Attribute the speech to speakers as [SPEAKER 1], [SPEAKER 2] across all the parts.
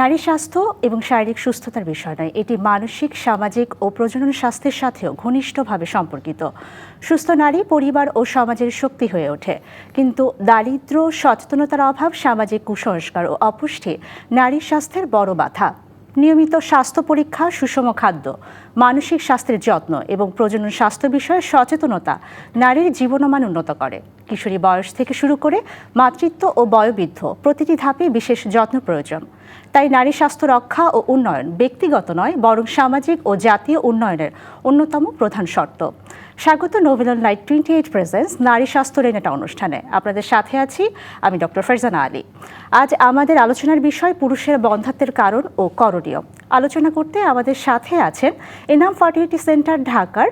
[SPEAKER 1] নারী স্বাস্থ্য এবং শারীরিক সুস্থতার বিষয় নয়। এটি মানসিক, সামাজিক ও প্রজনন স্বাস্থ্যের সাথেও ঘনিষ্ঠভাবে সম্পর্কিত। সুস্থ নারী পরিবার ও সমাজের শক্তি হয়ে ওঠে। কিন্তু দারিদ্র, সচেতনতার অভাব, সামাজিক কুসংস্কার ও অপুষ্টি নারীর স্বাস্থ্যের বড় বাধা। নিয়মিত স্বাস্থ্য পরীক্ষা, সুষম খাদ্য, মানসিক স্বাস্থ্যের যত্ন এবং প্রজনন স্বাস্থ্য বিষয়ে সচেতনতা নারীর জীবনমান উন্নত করে। কিশোরী বয়স থেকে শুরু করে মাতৃত্ব ও বয়োবৃদ্ধ প্রতিটি ধাপে বিশেষ যত্ন প্রয়োজন। তাই নারী স্বাস্থ্য রক্ষা ও উন্নয়ন ব্যক্তিগত নয়, বরং সামাজিক ও জাতীয় উন্নয়নের অন্যতম প্রধান শর্ত। স্বাগত Novelon Lite twenty eight presents নারী স্বাস্থ্য রেনেটা অনুষ্ঠানে। আপনাদের সাথে আছি আমি ডক্টর ফারজানা আলী আজ আমাদের আলোচনার বিষয় পুরুষের বন্ধাত্বের কারণ ও করণীয়। আলোচনা করতে আমাদের সাথে আছেন এনাম ফার্টিলিটি সেন্টার ঢাকার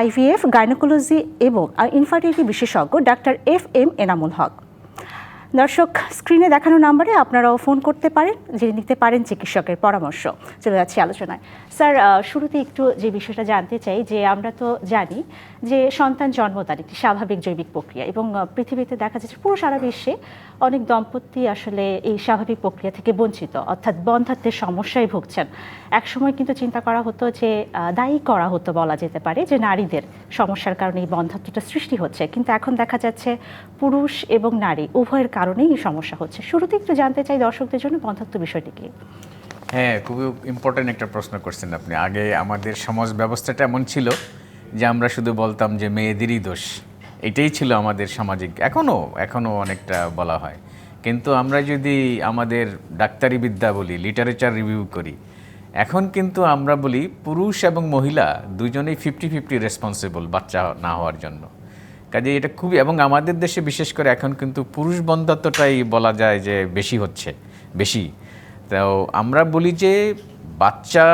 [SPEAKER 1] আইভিএফ গাইনোকোলজি এবং ইনফার্টিলিটি বিশেষজ্ঞ doctor F M Enamul Haque. দর্শক, স্ক্রিনে দেখানো নাম্বারে আপনারাও ফোন করতে পারেন, জেনে নিতে পারেন চিকিৎসকের পরামর্শ। চলে যাচ্ছি আলোচনায়। স্যার শুরুতে একটু যে বিষয়টা জানতে চাই, যে আমরা তো জানি যে সন্তান জন্ম তার একটি স্বাভাবিক জৈবিক প্রক্রিয়া এবং পৃথিবীতে দেখা যাচ্ছে পুরো সারা বিশ্বে অনেক দম্পতি আসলে এই স্বাভাবিক প্রক্রিয়া থেকে বঞ্চিত, অর্থাৎ বন্ধাত্বের সমস্যায় ভুগছেন। একসময় কিন্তু চিন্তা করা হতো যে দায়ী করা হতো বলা যেতে পারে যে নারীদের সমস্যার কারণে এই বন্ধাত্বটা সৃষ্টি হচ্ছে। কিন্তু এখন দেখা যাচ্ছে পুরুষ এবং নারী উভয়ের কারণেই এই সমস্যা হচ্ছে। শুরুতে একটু জানতে চাই দর্শকদের জন্য বন্ধাত্ব বিষয়টি কি?
[SPEAKER 2] হ্যাঁ খুবই ইম্পর্ট্যান্ট একটা প্রশ্ন করছেন আপনি। আগে আমাদের সমাজ ব্যবস্থাটা এমন ছিল যে আমরা শুধু বলতাম যে মেয়েদেরই দোষ। এটাই ছিল আমাদের সামাজিক এখনও এখনও অনেকটা বলা হয়। কিন্তু আমরা যদি আমাদের ডাক্তারি বিদ্যা বলি লিটারেচার রিভিউ করি, এখন কিন্তু আমরা বলি পুরুষ এবং মহিলা দুজনেই ফিফটি ফিফটি রেসপন্সিবল বাচ্চা না হওয়ার জন্য। কাজে এটা খুবই, এবং আমাদের দেশে বিশেষ করে এখন কিন্তু পুরুষ বন্ধাত্বটাই বলা যায় যে বেশি হচ্ছে, বেশি। তো আমরা বলি যে বাচ্চা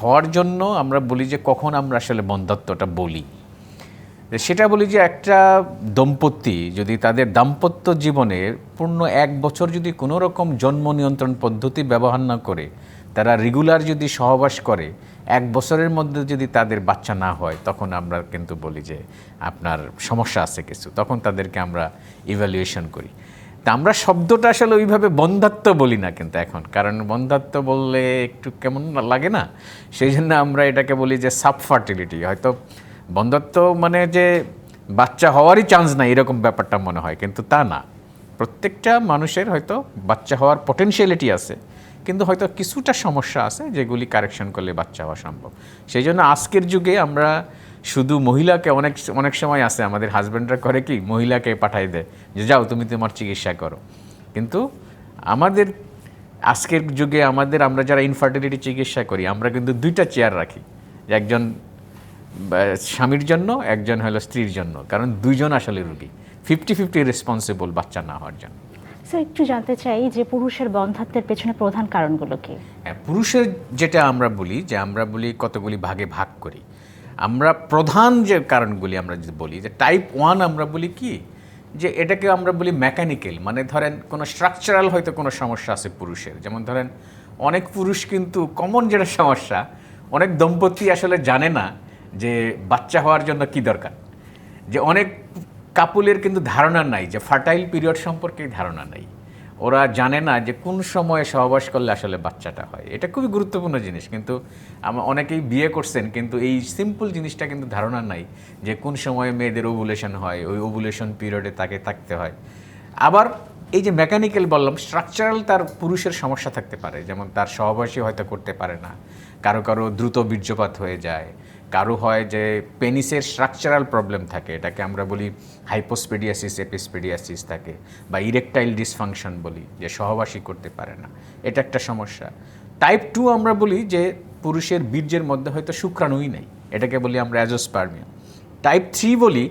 [SPEAKER 2] হওয়ার জন্য আমরা বলি যে কখন আমরা আসলে বন্ধাত্বটা বলি। সেটা বলি যে একটা দম্পতি যদি তাদের দাম্পত্য জীবনে পূর্ণ এক বছর যদি কোনো রকম জন্ম নিয়ন্ত্রণ পদ্ধতি ব্যবহার না করে, তারা রেগুলার যদি সহবাস করে এক বছরের মধ্যে যদি তাদের বাচ্চা না হয়, তখন আমরা কিন্তু বলি যে আপনার সমস্যা আছে কিছু। তখন তাদেরকে আমরা ইভ্যালুয়েশন করি। তা আমরা শব্দটা আসলে ওইভাবে বন্ধাত্ব বলি না কিন্তু এখন। কারণ বন্ধাত্ব বললে একটু কেমন লাগে না? সেই জন্য আমরা এটাকে বলি যে সাবফার্টিলিটি হয়তো বন্ধাত্ব মানে যে বাচ্চা হওয়ারই চান্স নাই, এরকম ব্যাপারটা মনে হয়। কিন্তু তা না। প্রত্যেকটা মানুষের হয়তো বাচ্চা হওয়ার পটেনশিয়ালিটি আছে। কিন্তু হয়তো কিছুটা সমস্যা আছে যেগুলি কারেকশন করলে বাচ্চা হওয়া সম্ভব। সেই জন্য আজকের যুগে আমরা শুধু মহিলাকে অনেক অনেক সময় আছে, আমাদের হাজব্যান্ডরা করে কি, মহিলাকে পাঠাই দেয়, যে যাও তুমি তোমার চিকিৎসা করো। কিন্তু আমাদের, আজকের যুগে আমাদের, আমরা যারা ইনফার্টিলিটি চিকিৎসা করি, আমরা কিন্তু দুইটা চেয়ার রাখি। একজন স্বামীর জন্য, একজন হলো স্ত্রীর জন্য। কারণ দুইজন আসলে রুগী। ফিফটি ফিফটি রেসপন্সিবল বাচ্চা না হওয়ার জন্য।
[SPEAKER 1] একটু জানতে চাই যে পুরুষের বন্ধাত্বের পেছনে প্রধান কারণগুলো কি?
[SPEAKER 2] হ্যাঁ, পুরুষের যেটা আমরা বলি যে আমরা বলি কতগুলি ভাগে ভাগ করি। আমরা প্রধান যে কারণগুলি আমরা যদি বলি যে টাইপ ওয়ান আমরা বলি কি? যে এটাকে আমরা বলি মেকানিক্যাল মানে ধরেন কোনো স্ট্রাকচারাল হয়তো কোনো সমস্যা আছে পুরুষের। যেমন ধরেন অনেক পুরুষ কিন্তু কমন যেটা সমস্যা অনেক দম্পতি আসলে জানে না যে বাচ্চা হওয়ার জন্য কি দরকার। যে অনেক কাপুলের কিন্তু ধারণা নাই যে ফার্টাইল পিরিয়ড সম্পর্কে ধারণা নাই। ওরা জানে না যে কোন সময়ে সহবাস করলে আসলে বাচ্চাটা হয়। এটা খুবই গুরুত্বপূর্ণ জিনিস, কিন্তু আমার অনেকেই বিয়ে করছেন, কিন্তু এই সিম্পল জিনিসটা কিন্তু ধারণা নাই যে কোন সময়ে মেয়েদের ওভুলেশন হয়, ওই ওভুলেশন পিরিয়ডে তাকে থাকতে হয়। আবার এই যে মেকানিক্যাল বললাম স্ট্রাকচারাল তার পুরুষের সমস্যা থাকতে পারে, যেমন তার সহবাসী হয়তো করতে পারে না, কারও কারও দ্রুত বীর্যপাত হয়ে যায় কারও হয় যে পেনিসের স্ট্রাকচারাল প্রবলেম থাকে, এটাকে আমরা বলি হাইপোস্পেডিয়াসিস এপিস্পেডিয়াসিস থাকে বা ইরেকটাইল ডিসফাংশন বলি, যে সহবাসী করতে পারে না। এটা একটা সমস্যা। টাইপ টু আমরা বলি যে পুরুষের বীর্যের মধ্যে হয়তো শুক্রাণুই নেই, এটাকে বলি আমরা অ্যাজোস্পার্মিয়া। টাইপ থ্রি বলি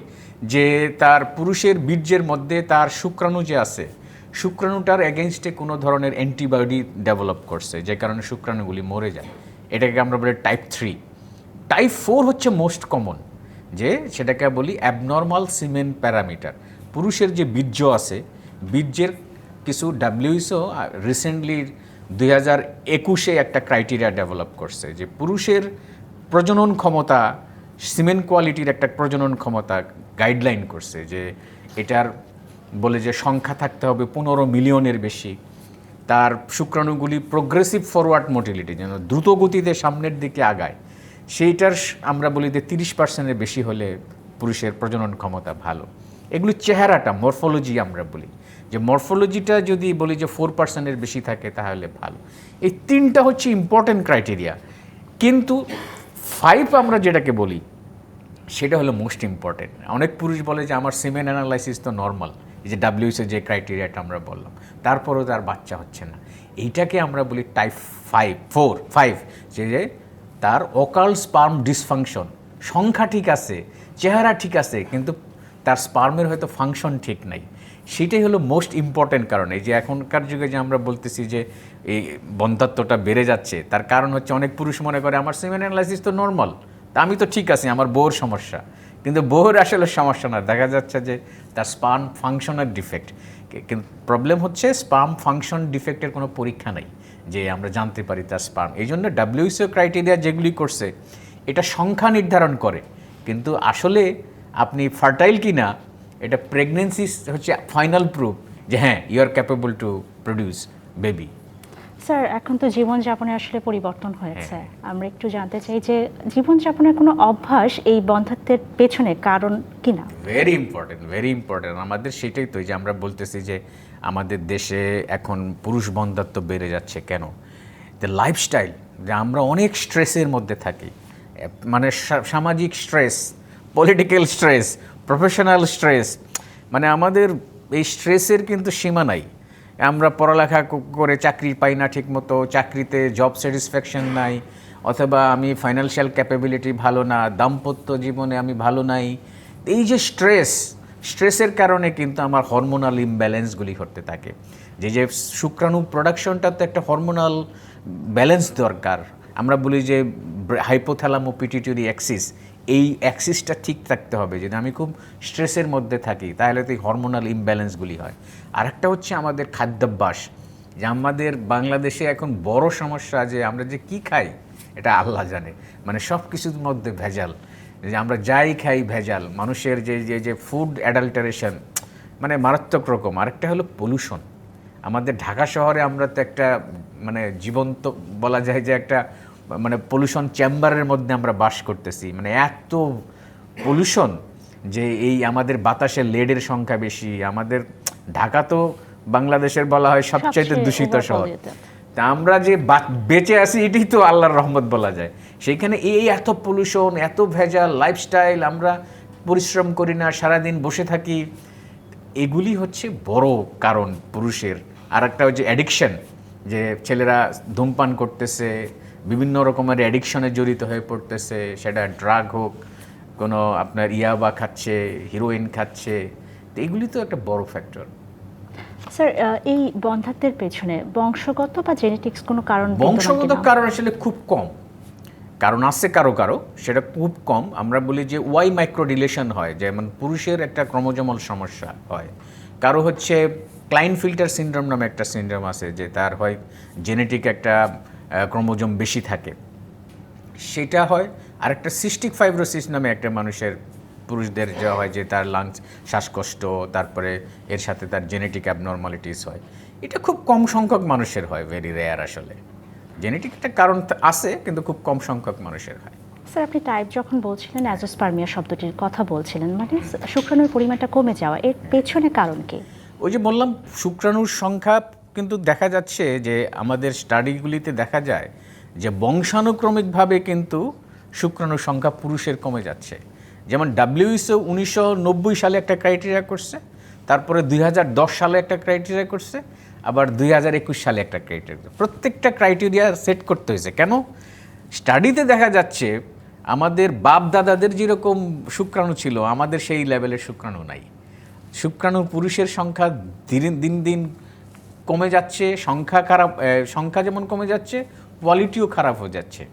[SPEAKER 2] যে তার পুরুষের বীর্যের মধ্যে তার শুক্রাণু যে আছে, শুক্রাণুটার এগেনস্টে কোনো ধরনের অ্যান্টিবায়োটিক ডেভেলপ করছে, যে কারণে শুক্রাণুগুলি মরে যায়। এটাকে আমরা বলি টাইপ থ্রি টাইপ ফোর হচ্ছে মোস্ট কমন যে সেটাকে বলি অ্যাবনর্মাল সিমেন প্যারামিটার পুরুষের যে বীর্য আছে, বীর্যের কিছু ডাব্লিউএসও রিসেন্টলি দুই হাজার একুশে একটা ক্রাইটেরিয়া ডেভেলপ করছে যে পুরুষের প্রজনন ক্ষমতা সিমেন্ট কোয়ালিটির একটা প্রজনন ক্ষমতা গাইডলাইন করছে যে এটার বলে যে সংখ্যা থাকতে হবে পনেরো মিলিয়নের বেশি। তার শুক্রাণুগুলি প্রোগ্রেসিভ ফরওয়ার্ড মোটিলিটি যেন দ্রুত গতিতে সামনের দিকে আগায়। সেইটার আমরা বলি যে তিরিশ পার্সেন্টের বেশি হলে পুরুষের প্রজনন ক্ষমতা ভালো। এগুলি চেহারাটা, মরফোলজি আমরা বলি। যে মরফোলজিটা যদি বলি যে ফোর পার্সেন্টের বেশি থাকে তাহলে ভালো। এই তিনটা হচ্ছে ইম্পর্টেন্ট ক্রাইটেরিয়া কিন্তু ফাইভ আমরা যেটাকে বলি, সেটা হলো মোস্ট ইম্পর্টেন্ট অনেক পুরুষ বলে যে আমার সিমেন অ্যানালাইসিস তো নর্মাল এই যে ডাব্লিউসে যে ক্রাইটেরিয়াটা আমরা বললাম। তারপরেও তার বাচ্চা হচ্ছে না। এইটাকে আমরা বলি টাইপ ফাইভ ফোর ফাইভ যে তার অকাল স্পার্ম ডিসফাংশন। সংখ্যা ঠিক আছে, চেহারা ঠিক আছে, কিন্তু তার স্পার্মের হয়তো ফাংশন ঠিক নাই। সেটাই হলো মোস্ট ইম্পর্ট্যান্ট কারণ। এই যে এখনকার যুগে যে আমরা বলতেছি যে এই বন্ধাত্বটা বেড়ে যাচ্ছে, তার কারণ হচ্ছে অনেক পুরুষ মনে করে, আমার সিমেন অ্যানালাইসিস তো নর্মাল তা আমি তো ঠিক আছি, আমার বউর সমস্যা। কিন্তু বউর আসলে সমস্যা না, দেখা যাচ্ছে যে তার স্পার্ম ফাংশনের ডিফেক্ট কিন্তু প্রবলেম হচ্ছে স্পার্ম ফাংশন ডিফেক্টের কোনো পরীক্ষা নেই। যে আমরা জানতে পারি তার স্পার্ম এই জন্য ডাব্লিউসিও ক্রাইটেরিয়া যেগুলি করছে, এটা সংখ্যা নির্ধারণ করে। কিন্তু আসলে আপনি ফার্টাইল কি না এটা প্রেগনেন্সি হচ্ছে ফাইনাল প্রুফ যে হ্যাঁ you are capable to produce baby
[SPEAKER 1] sir এখন তো জীবনযাপনে আসলে পরিবর্তন হয়েছে।
[SPEAKER 2] হ্যাঁ।
[SPEAKER 1] আমরা একটু জানতে চাই যে জীবনযাপনের কোনো অভ্যাস এই বন্ধাত্বের পেছনে কারণ কিনা?
[SPEAKER 2] ভেরি ইম্পর্টেন্ট ভেরি ইম্পর্টেন্ট আমাদের সেটাই তো যে আমরা বলতেছি যে আমাদের দেশে এখন পুরুষ বন্ধাত্ব বেড়ে যাচ্ছে কেন? দ্য লাইফস্টাইল যে আমরা অনেক স্ট্রেসের মধ্যে থাকি। মানে সামাজিক stress political stress professional stress মানে আমাদের এই স্ট্রেসের কিন্তু সীমা নাই। আমরা পড়ালেখা করে চাকরি পাই না ঠিকমতো, চাকরিতে জব স্যাটিসফ্যাকশন নাই, অথবা আমি ফাইন্যান্সিয়াল ক্যাপাবিলিটি ভালো না, দাম্পত্য জীবনে আমি ভালো নাই। এই যে স্ট্রেস স্ট্রেসের কারণে কিন্তু আমার হরমোনাল ইমব্যালেন্সগুলি ঘটতে থাকে। যে যে শুক্রাণু প্রোডাকশনটা তো একটা হরমোনাল ব্যালেন্স দরকার। আমরা বলি যে হাইপোথ্যালামো পিটিটুরি অ্যাক্সিস এই অ্যাক্সিসটা ঠিক থাকতে হবে। যদি আমি খুব স্ট্রেসের মধ্যে থাকি, তাহলে তো এই হরমোনাল ইমব্যালেন্সগুলি হয়। আরেকটা হচ্ছে আমাদের খাদ্যাভ্যাস। যে আমাদের বাংলাদেশে এখন বড় সমস্যা যে আমরা যে কি খাই, এটা আল্লাহ জানে। মানে সব কিছুর মধ্যে ভেজাল। যে আমরা যাই খাই ভেজাল। মানুষের যে যে যে ফুড অ্যাডাল্টারেশন মানে মারাত্মক রকম। আরেকটা হলো পলিউশন আমাদের ঢাকা শহরে আমরা তো একটা মানে জীবন্ত বলা যায় যে একটা মানে পলিউশন চেম্বারের মধ্যে আমরা বাস করতেছি। মানে এত পলিউশন যে এই আমাদের বাতাসে লেডের সংখ্যা বেশি। আমাদের ঢাকা তো বাংলাদেশের বলা হয় সবচাইতে
[SPEAKER 1] সবচেয়ে
[SPEAKER 2] দূষিত শহর। তা আমরা যে বেঁচে আছি এটাই তো আল্লাহর রহমত বলা যায়। সেইখানে এই এত পলিউশন এত ভেজাল লাইফস্টাইল আমরা পরিশ্রম করি না সারাদিন বসে থাকি। এগুলি হচ্ছে বড় কারণ পুরুষের। আর একটা হচ্ছে অ্যাডিকশন যে ছেলেরা ধূমপান করতেছে বিভিন্ন রকমের অ্যাডিকশনে জড়িত হয়ে পড়তেছে। সেটা ড্রাগ হোক কোনো আপনার ইয়াবা খাচ্ছে হিরোইন খাচ্ছে তো এগুলি তো একটা বড় ফ্যাক্টর
[SPEAKER 1] স্যার এই বন্ধাত্বের পেছনে বংশগত বা জেনেটিক্স কোনো কারণ
[SPEAKER 2] বংশগত কারণ আসলে খুব কম। কারণ আছে কারও কারও সেটা খুব কম। আমরা বলি যে ওয়াই মাইক্রো ডিলেশন হয় যেমন পুরুষের একটা ক্রমজমল সমস্যা হয়। কারও হচ্ছে ক্লাইন ফিল্টার সিনড্রোম নামে একটা সিনড্রোম আছে যে তার হয় জেনেটিক একটা ক্রোমোজোম বেশি থাকে। সেটা হয় আর একটা সিস্টিক ফাইব্রোসিস নামে একটা মানুষের পুরুষদের যা হয় যে তার লাংস শ্বাসকষ্ট তারপরে এর সাথে তার জেনেটিক অ্যাবনর্মালিটিস হয়। এটা খুব কম সংখ্যক মানুষের হয় ভেরি রেয়ার আসলে। জেনেটিক একটা কারণ আছে কিন্তু খুব কম সংখ্যক মানুষের হয়।
[SPEAKER 1] স্যার আপনি টাইপ যখন বলছিলেন অ্যাজোস্পার্মিয়া শব্দটির কথা বলছিলেন মানে শুক্রাণুর পরিমাণটা কমে যাওয়া এর পেছনে কারণ কি?
[SPEAKER 2] ওই যে বললাম শুক্রাণুর সংখ্যা কিন্তু দেখা যাচ্ছে যে আমাদের স্টাডিগুলিতে দেখা যায় যে বংশানুক্রমিকভাবে কিন্তু শুক্রাণুর সংখ্যা পুরুষের কমে যাচ্ছে। যেমন ডাব্লিউএসও উনিশশো নব্বই সালে একটা ক্রাইটেরিয়া করছে, তারপরে দুই হাজার দশ সালে একটা ক্রাইটেরিয়া করছে, আবার দুই হাজার একুশ সালে একটা ক্রাইটেরিয়া প্রত্যেকটা ক্রাইটেরিয়া সেট করতে হয়েছে। কেন? স্টাডিতে দেখা যাচ্ছে আমাদের বাপ দাদাদের যেরকম শুক্রাণু ছিল, আমাদের সেই লেভেলের শুক্রাণু নাই। শুক্রাণু পুরুষের সংখ্যা দিন দিন দিন কমে যাচ্ছে, সংখ্যা খারাপ সংখ্যা যেমন কমে যাচ্ছে কোয়ালিটিও খারাপ হয়ে যাচ্ছে।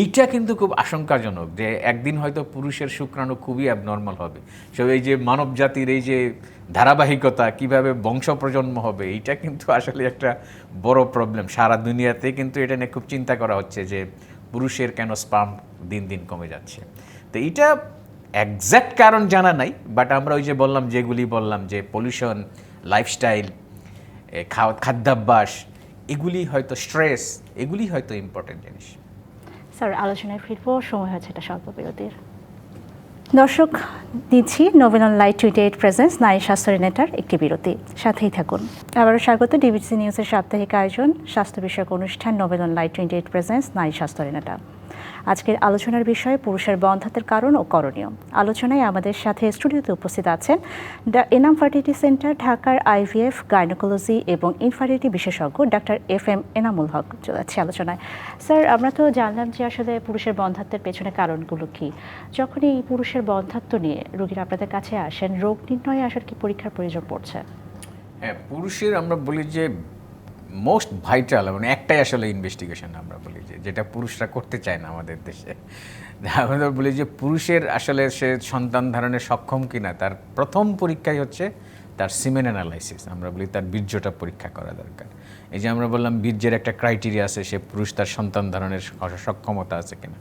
[SPEAKER 2] এইটা কিন্তু খুব আশঙ্কাজনক যে একদিন হয়তো পুরুষের শুক্রাণু খুবই অ্যাবনর্মাল হবে। সো এই যে মানব জাতির এই যে ধারাবাহিকতা, কীভাবে বংশ প্রজন্ম হবে, এইটা কিন্তু আসলে একটা বড় প্রবলেম সারা দুনিয়াতে কিন্তু এটা নিয়ে খুব চিন্তা করা হচ্ছে যে পুরুষের কেন স্পাম দিন দিন কমে যাচ্ছে। তো এইটা একজ্যাক্ট কারণ জানা নাই বাট আমরা ওই যে বললাম, যেগুলি বললাম যে পলিউশন লাইফস্টাইল খাওয়া খাদ্যাভ্যাস, এগুলি হয়তো স্ট্রেস, এগুলি হয়তো ইম্পর্টেন্ট জিনিস।
[SPEAKER 1] স্যার, আলোচনায় ফিরবো, সময় হয়েছে এটা স্বল্প বিরতির দর্শক, দিচ্ছি Novelon Lite twenty eight presents নারী স্বাস্থ্য নেটার একটি বিরতি। সাথেই থাকুন। আবারও স্বাগত ডিবিসি নিউজের সাপ্তাহিক আয়োজন, স্বাস্থ্য বিষয়ক অনুষ্ঠান Novelon Lite twenty eight presents নারী স্বাস্থ্য নেটা আজকের আলোচনার বিষয় পুরুষের বন্ধাত্বের কারণ ও করণীয়। আলোচনায় আমাদের সাথে স্টুডিওতে উপস্থিত আছেন দ্য এনাম ফার্টিলিটি সেন্টার, ঢাকার আইভিএফ, গাইনোকোলজি এবং ইনফার্টিলিটি বিশেষজ্ঞ doctor F M Enamul Haque যাচ্ছে আলোচনায়। স্যার, আমরা তো জানলাম যে আসলে পুরুষের বন্ধাত্বের পেছনে কারণগুলো কি। যখন এই পুরুষের বন্ধাত্ব নিয়ে রোগীরা আপনাদের কাছে আসেন, রোগ নির্ণয়ে আসলে কি পরীক্ষার প্রয়োজন পড়ছে?
[SPEAKER 2] হ্যাঁ পুরুষের আমরা বলি যে মোস্ট ভাইটাল মানে একটাই আসলে ইনভেস্টিগেশন আমরা বলি যে, যেটা পুরুষরা করতে চায় না আমাদের দেশে। আমরা বলি যে, পুরুষের আসলে সে সন্তান ধারণে সক্ষম কিনা, তার প্রথম পরীক্ষাই হচ্ছে তার সিমেন অ্যানালাইসিস আমরা বলি তার বীর্যটা পরীক্ষা করা দরকার। এই যে আমরা বললাম, বীর্যের একটা ক্রাইটেরিয়া আছে, সে পুরুষ তার সন্তান ধারণের সক্ষমতা আছে কিনা।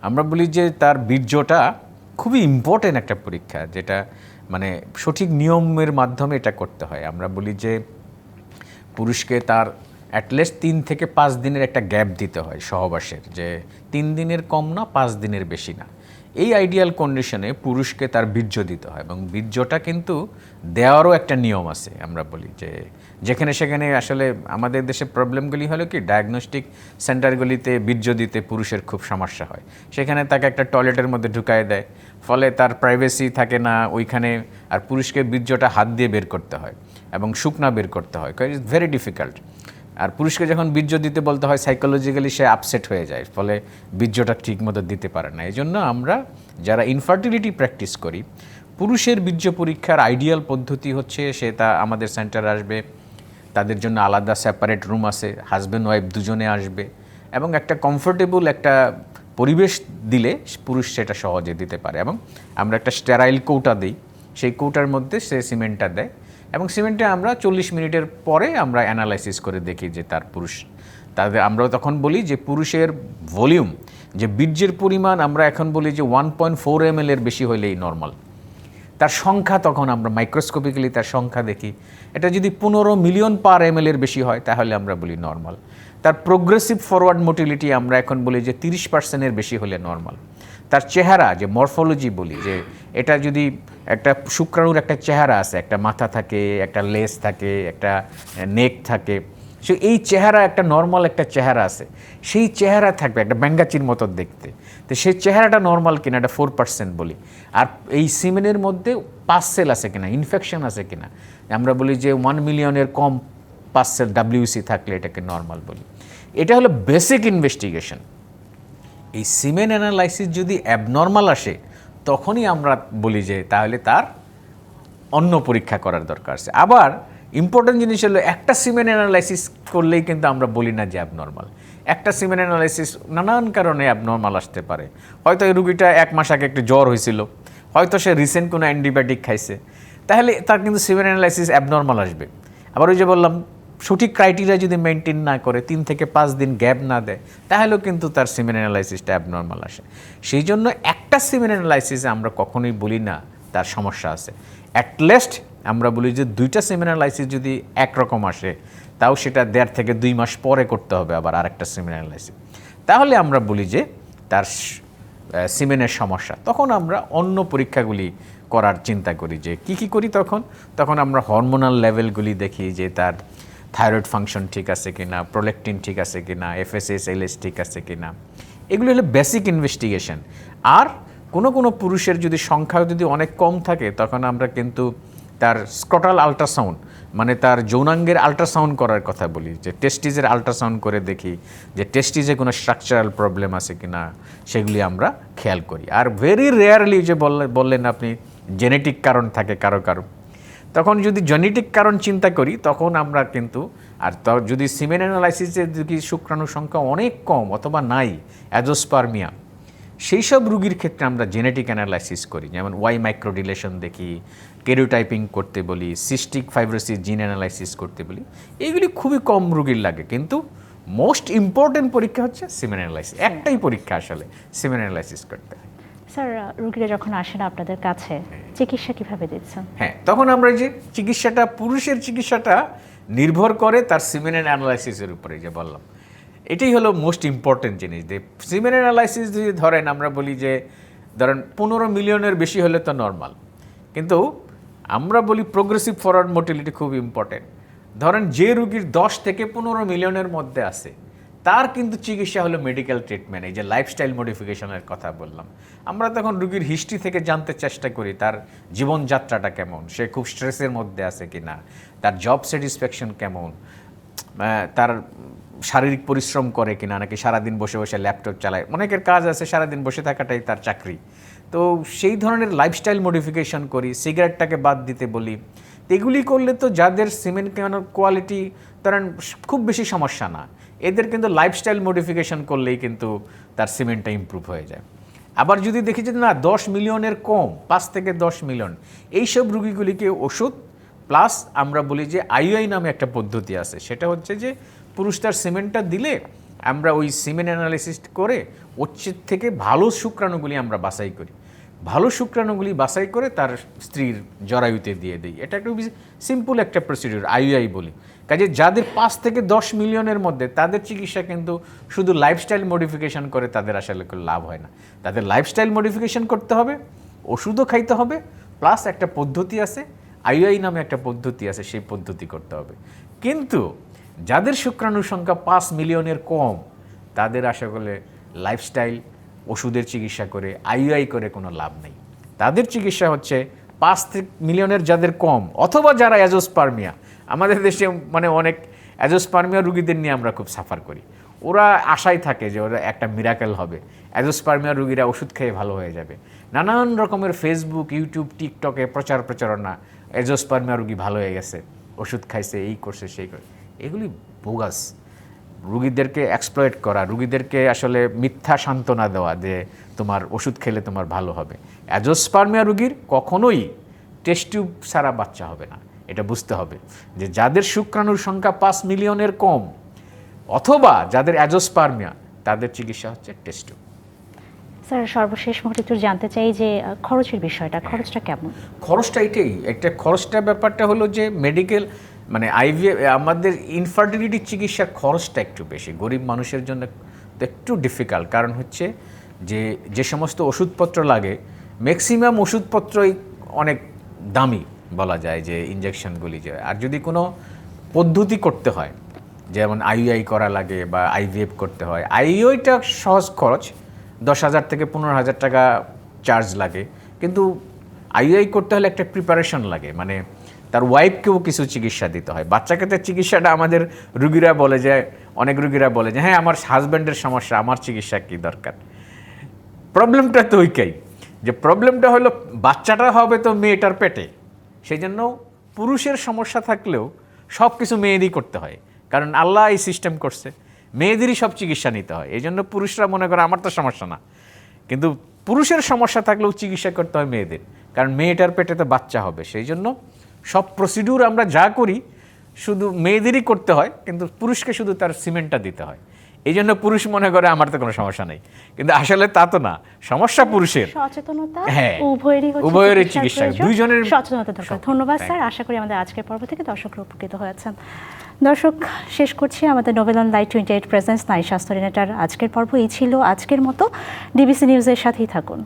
[SPEAKER 2] আমরা বলি যে, তার বীর্যটা খুবই ইম্পর্টেন্ট একটা পরীক্ষা, যেটা মানে সঠিক নিয়মের মাধ্যমে এটা করতে হয়। আমরা বলি যে পুরুষকে তার অ্যাটলিস্ট তিন থেকে পাঁচ দিনের একটা গ্যাপ দিতে হয় সহবাসের, যে তিন দিনের কম না, পাঁচ দিনের বেশি না। এই আইডিয়াল কন্ডিশনে পুরুষকে তার বীর্য দিতে হয় এবং বীর্যটা কিন্তু দেওয়ারও একটা নিয়ম আছে, আমরা বলি যে যেখানে সেখানে আসলে আমাদের দেশে প্রবলেমগুলি হলো কি ডায়াগনস্টিক সেন্টারগুলিতে বীর্য দিতে পুরুষের খুব সমস্যা হয়। সেখানে তাকে একটা টয়লেটের মধ্যে ঢুকায় দেয়, ফলে তার প্রাইভেসি থাকে না, ওইখানে আর পুরুষকে বীর্যটা হাত দিয়ে বের করতে হয়। এবং শুকনা বের করতে হয় ইটস ভেরি ডিফিকাল্ট আর পুরুষকে যখন বীর্য দিতে বলতে হয় সাইকোলজিক্যালি সে আপসেট হয়ে যায়, ফলে বীর্যটা ঠিক মতো দিতে পারে না। এই জন্য আমরা যারা ইনফার্টিলিটি প্র্যাকটিস করি, পুরুষের বীর্য পরীক্ষার আইডিয়াল পদ্ধতি হচ্ছে, সে তা আমাদের সেন্টার আসবে, তাদের জন্য আলাদা সেপারেট রুম আছে হাজব্যান্ড ওয়াইফ দুজনে আসবে, এবং একটা কমফোর্টেবল একটা পরিবেশ দিলে পুরুষ সেটা সহজে দিতে পারে। এবং আমরা একটা স্টেরাইল কৌটা দিই, সেই কৌটার মধ্যে সে সিমেন্টটা দেয় এবং সিমেন্টে আমরা চল্লিশ মিনিটের পরে আমরা অ্যানালাইসিস করে দেখি যে তার পুরুষ তাদের আমরাও তখন বলি যে পুরুষের ভলিউম, যে বীর্যের পরিমাণ আমরা এখন বলি যে ওয়ান পয়েন্ট ফোর এম এর বেশি হইলেই নর্মাল তার সংখ্যা তখন আমরা মাইক্রোস্কোপিক্যালি তার সংখ্যা দেখি। এটা যদি পনেরো মিলিয়ন পার এম এর বেশি হয়, তাহলে আমরা বলি নর্মাল তার প্রোগ্রেসিভ ফরওয়ার্ড মোটিলিটি আমরা এখন বলি যে তিরিশ পার্সেন্টের বেশি হলে নর্মাল তার চেহারা, যে মরফোলজি বলি, যে এটা যদি একটা শুক্রাণুর একটা চেহারা আছে, একটা মাথা থাকে, একটা লেস থাকে, একটা নেক থাকে। সো এই চেহারা একটা নর্মাল একটা চেহারা আছে। সেই চেহারা থাকবে একটা ব্যাঙ্গাচির মতো দেখতে। তো সেই চেহারাটা নর্মাল কিনা এটা ফোর পার্সেন্ট বলি। আর এই সিমেনের মধ্যে পাঁচ সেল আছে কিনা ইনফেকশন আছে কিনা, আমরা বলি যে ওয়ান মিলিয়নের কম পাঁচ সেল ডাব্লিউসি থাকলে এটাকে নর্মাল বলি। এটা হলো বেসিক ইনভেস্টিগেশন এই সিমেন অ্যানালাইসিস যদি অ্যাবনর্মাল আসে তখনই আমরা বলি যে তাহলে তার অন্য পরীক্ষা করার দরকার আছে। আবার ইম্পর্টেন্ট জিনিস হলো একটা সিমেন অ্যানালাইসিস করলেই কিন্তু আমরা বলি না যে অ্যাবনর্মাল একটা সিমেন অ্যানালাইসিস নানান কারণে অ্যাবনর্মাল আসতে পারে। হয়তো এই রুগীটা এক মাস আগে একটু জ্বর হয়েছিল, হয়তো সে রিসেন্ট কোনো অ্যান্টিবায়োটিক খাইছে। তাহলে তার কিন্তু সিমেন অ্যানালাইসিস অ্যাবনর্মাল আসবে। আবার ওই যে বললাম সঠিক ক্রাইটেরিয়া যদি মেনটেন না করে, তিন থেকে পাঁচ দিন গ্যাপ না দেয়, তাহলেও কিন্তু তার সিমেন অ্যানালাইসিসটা অ্যাবনর্মাল আসে। সেই জন্য একটা সিমেন অ্যানালাইসিসে আমরা কখনোই বলি না তার সমস্যা আছে। অ্যাটলিস্ট আমরা বলি যে দুইটা সিমেন অ্যানালাইসিস যদি একরকম আসে, তাও সেটা দেড় থেকে দুই মাস পরে করতে হবে আবার আরেকটা সিমেন অ্যানালাইসিস তাহলে আমরা বলি যে তার সিমেনের সমস্যা। তখন আমরা অন্য পরীক্ষাগুলি করার চিন্তা করি যে কি কি করি তখন? তখন আমরা হরমোনাল লেভেলগুলি দেখি যে তার থাইরয়েড ফাংশন ঠিক আছে কি না প্রোলেকটিন ঠিক আছে কি না এফএসএস এলএস ঠিক আছে কি না এগুলো হলো বেসিক ইনভেস্টিগেশন আর কোনো কোনো পুরুষের যদি সংখ্যা যদি অনেক কম থাকে, তখন আমরা কিন্তু তার স্ক্রটাল আল্ট্রাসাউন্ড মানে তার যৌনাঙ্গের আল্ট্রাসাউন্ড করার কথা বলি, যে টেস্টিজের আল্ট্রাসাউন্ড করে দেখি, যে টেস্টিজে কোনো স্ট্রাকচারাল প্রবলেম আছে কি না সেগুলি আমরা খেয়াল করি। আর ভেরি রেয়ারলি যে বললেন আপনি জেনেটিক কারণ থাকে কারও কারও। তখন যদি জেনেটিক কারণ চিন্তা করি তখন আমরা কিন্তু আর ত যদি সিমেন অ্যানালাইসিসে যদি শুক্রাণুর সংখ্যা অনেক কম অথবা নাই অ্যাজোস্পার্মিয়া সেই সব রুগীর ক্ষেত্রে আমরা জেনেটিক অ্যানালাইসিস করি। যেমন ওয়াই মাইক্রোডিলেশন দেখি কেরিওটাইপিং করতে বলি সিস্টিক ফাইব্রোসিস জিন অ্যানালাইসিস করতে বলি এইগুলি খুবই কম রুগীর লাগে। কিন্তু মোস্ট ইম্পর্টেন্ট পরীক্ষা হচ্ছে সিমেন অ্যানালাইসিস একটাই পরীক্ষা আসলে সিমেন অ্যানালাইসিস করতে। হয়
[SPEAKER 1] স্যার রোগীরা যখন আসেন আপনাদের কাছে চিকিৎসা কীভাবে দিচ্ছেন?
[SPEAKER 2] হ্যাঁ তখন আমরা যে চিকিৎসাটা পুরুষের চিকিৎসাটা নির্ভর করে তার সিমেন্ট অ্যানালাইসিসের উপরে যে বললাম। এটাই হলো মোস্ট ইম্পর্টেন্ট জিনিস। যে সিমেন্ট অ্যানালাইসিস যদি ধরেন আমরা বলি যে ধরেন পনেরো মিলিয়নের বেশি হলে তো নর্মাল কিন্তু আমরা বলি প্রোগ্রেসিভ ফরওয়ার্ড মোটিলিটি খুব ইম্পর্টেন্ট ধরেন যে রুগীর দশ থেকে পনেরো মিলিয়নের মধ্যে আছে তার কিন্তু চিকিৎসা হলো মেডিকেল ট্রিটমেন্ট এই যে লাইফস্টাইল মডিফিকেশনের কথা বললাম। আমরা তখন রুগীর হিস্ট্রি থেকে জানতে চেষ্টা করি, তার জীবনযাত্রাটা কেমন, সে খুব স্ট্রেসের মধ্যে আছে কিনা, তার জব স্যাটিসফ্যাকশন কেমন তার শারীরিক পরিশ্রম করে কিনা, নাকি সারাদিন বসে বসে ল্যাপটপ চালায়। অনেকের কাজ আছে, সারাদিন বসে থাকাটাই তার চাকরি। তো সেই ধরনের লাইফস্টাইল মডিফিকেশন করি সিগারেটটাকে বাদ দিতে বলি। এগুলি করলে তো যাদের সিমেন্ট কেনার কোয়ালিটি ধরেন, খুব বেশি সমস্যা না। এদের কিন্তু লাইফস্টাইল মডিফিকেশন করলেই কিন্তু তার সিমেন্টটা ইমপ্রুভ হয়ে যায়। আবার যদি দেখি যে না, দশ মিলিয়নের কম, পাঁচ থেকে দশ মিলিয়ন, এইসব রুগীগুলিকে ওষুধ প্লাস আমরা বলি যে আইআই নামে একটা পদ্ধতি আছে। সেটা হচ্ছে যে পুরুষ তার সিমেন্টটা দিলে আমরা ওই সিমেন্ট অ্যানালিসিস করে ওর থেকে ভালো শুক্রাণুগুলি আমরা বাছাই করি। ভালো শুক্রাণুগুলি বাছাই করে তার স্ত্রীর জরায়ুতে দিয়ে দিই। এটা একটু সিম্পল একটা প্রসিডিউর আইআই বলি। কাজে যাদের পাঁচ থেকে দশ মিলিয়নের মধ্যে, তাদের চিকিৎসা কিন্তু শুধু লাইফস্টাইল মডিফিকেশন করে তাদের আসলে লাভ হয় না। তাদের লাইফস্টাইল মডিফিকেশন করতে হবে, ওষুধও খাইতে হবে প্লাস একটা পদ্ধতি আছে আইআই নামে একটা পদ্ধতি আছে, সেই পদ্ধতি করতে হবে। কিন্তু যাদের শুক্রাণুর সংখ্যা পাঁচ মিলিয়নের কম, তাদের আশা করলে লাইফস্টাইল ওষুধের চিকিৎসা করে আইআই করে কোনো লাভ নেই। তাদের চিকিৎসা হচ্ছে পাঁচ মিলিয়নের যাদের কম, অথবা যারা অ্যাজোস্পার্মিয়া আমাদের দেশে মানে অনেক অ্যাজোস্পার্মিয়া রুগীদের নিয়ে আমরা খুব সাফার করি। ওরা আশায় থাকে যে ওরা একটা মিরাকেল হবে। অ্যাজোস্পার্মিয়া রুগীরা ওষুধ খেয়ে ভালো হয়ে যাবে। নানান রকমের ফেসবুক ইউটিউব টিকটকে প্রচার প্রচারণা, অ্যাজোস্পার্মিয়া রুগী ভালো হয়ে গেছে, ওষুধ খাইছে, এই করছে, সেই করে, এগুলি বোগাস রুগীদেরকে এক্সপ্লয়েট করা, রুগীদেরকে আসলে মিথ্যা সান্ত্বনা দেওয়া যে তোমার ওষুধ খেলে তোমার ভালো হবে। অ্যাজোস্পার্মিয়া রুগীর কখনোই টেস্ট টিউব ছাড়া বাচ্চা হবে না। এটা বুঝতে হবে যে যাদের শুক্রাণুর সংখ্যা পাঁচ মিলিয়নের কম অথবা যাদের অ্যাজোস্পার্মিয়া তাদের চিকিৎসা হচ্ছে টেস্ট
[SPEAKER 1] স্যার সর্বশেষ মুহূর্তে একটু জানতে চাই যে খরচের বিষয়টা খরচটা কেমন?
[SPEAKER 2] খরচটা এটাই একটা খরচটা ব্যাপারটা হলো যে মেডিকেল মানে আইভিএফ আমাদের ইনফার্টিলিটির চিকিৎসার খরচটা একটু বেশি। গরিব মানুষের জন্য একটু ডিফিকাল্ট কারণ হচ্ছে যে যে সমস্ত ওষুধপত্র লাগে ম্যাক্সিমাম ওষুধপত্রই অনেক দামি। বলা যায় যে ইঞ্জেকশনগুলি যে, আর যদি কোনো পদ্ধতি করতে হয়, যেমন আইইআই করা লাগে বা আইভিএফ করতে হয় আইইআইটা সহজ খরচ, দশ হাজার থেকে পনেরো হাজার টাকা চার্জ লাগে, কিন্তু আইইআই করতে হলে একটা প্রিপারেশন লাগে মানে তার ওয়াইফকেও কিছু চিকিৎসা দিতে হয়। বাচ্চা ক্ষেত্রে চিকিৎসাটা আমাদের রুগীরা বলে যে, অনেক রুগীরা বলে যে হ্যাঁ আমার হাজব্যান্ডের সমস্যা, আমার চিকিৎসা কী দরকার? প্রবলেমটা তো ওইটাই, যে প্রবলেমটা হলো, বাচ্চাটা হবে তো মেয়েটার পেটে সেই জন্য পুরুষের সমস্যা থাকলেও সব কিছু মেয়েদেরই করতে হয়। কারণ আল্লাহ এই সিস্টেম করছে। মেয়েদেরই সব চিকিৎসা নিতে হয়। এই জন্য পুরুষরা মনে করে, আমার তো সমস্যা না। কিন্তু পুরুষের সমস্যা থাকলেও চিকিৎসা করতে হয় মেয়েদের। কারণ মেয়েটার পেটে তো বাচ্চা হবে। সেই জন্য সব প্রসিডিউর আমরা যা করি, শুধু মেয়েদেরই করতে হয়, কিন্তু পুরুষকে শুধু তার সিমেন্টটা দিতে হয়। এই জন্য পুরুষ মনে করে আমার তো কোনো সমস্যা নেই। কিন্তু আসলে তা তো না। সমস্যা পুরুষের।
[SPEAKER 1] সচেতনতা
[SPEAKER 2] হ্যাঁ,
[SPEAKER 1] উভয়েরই
[SPEAKER 2] উভয়েরই চিকিৎসা, দুইজনের
[SPEAKER 1] সচেতনতা দরকার। ধন্যবাদ স্যার। আশা করি আমাদের আজকের পর্ব থেকে দর্শকরা উপকৃত হয়েছেন। দর্শক শেষ করছি আমাদের Nobel on light twenty eight presence নাই স্বাস্থ্য রিনেটার আজকের পর্ব এই ছিল। আজকের মতো ডিবিসি নিউজের সাথেই থাকুন।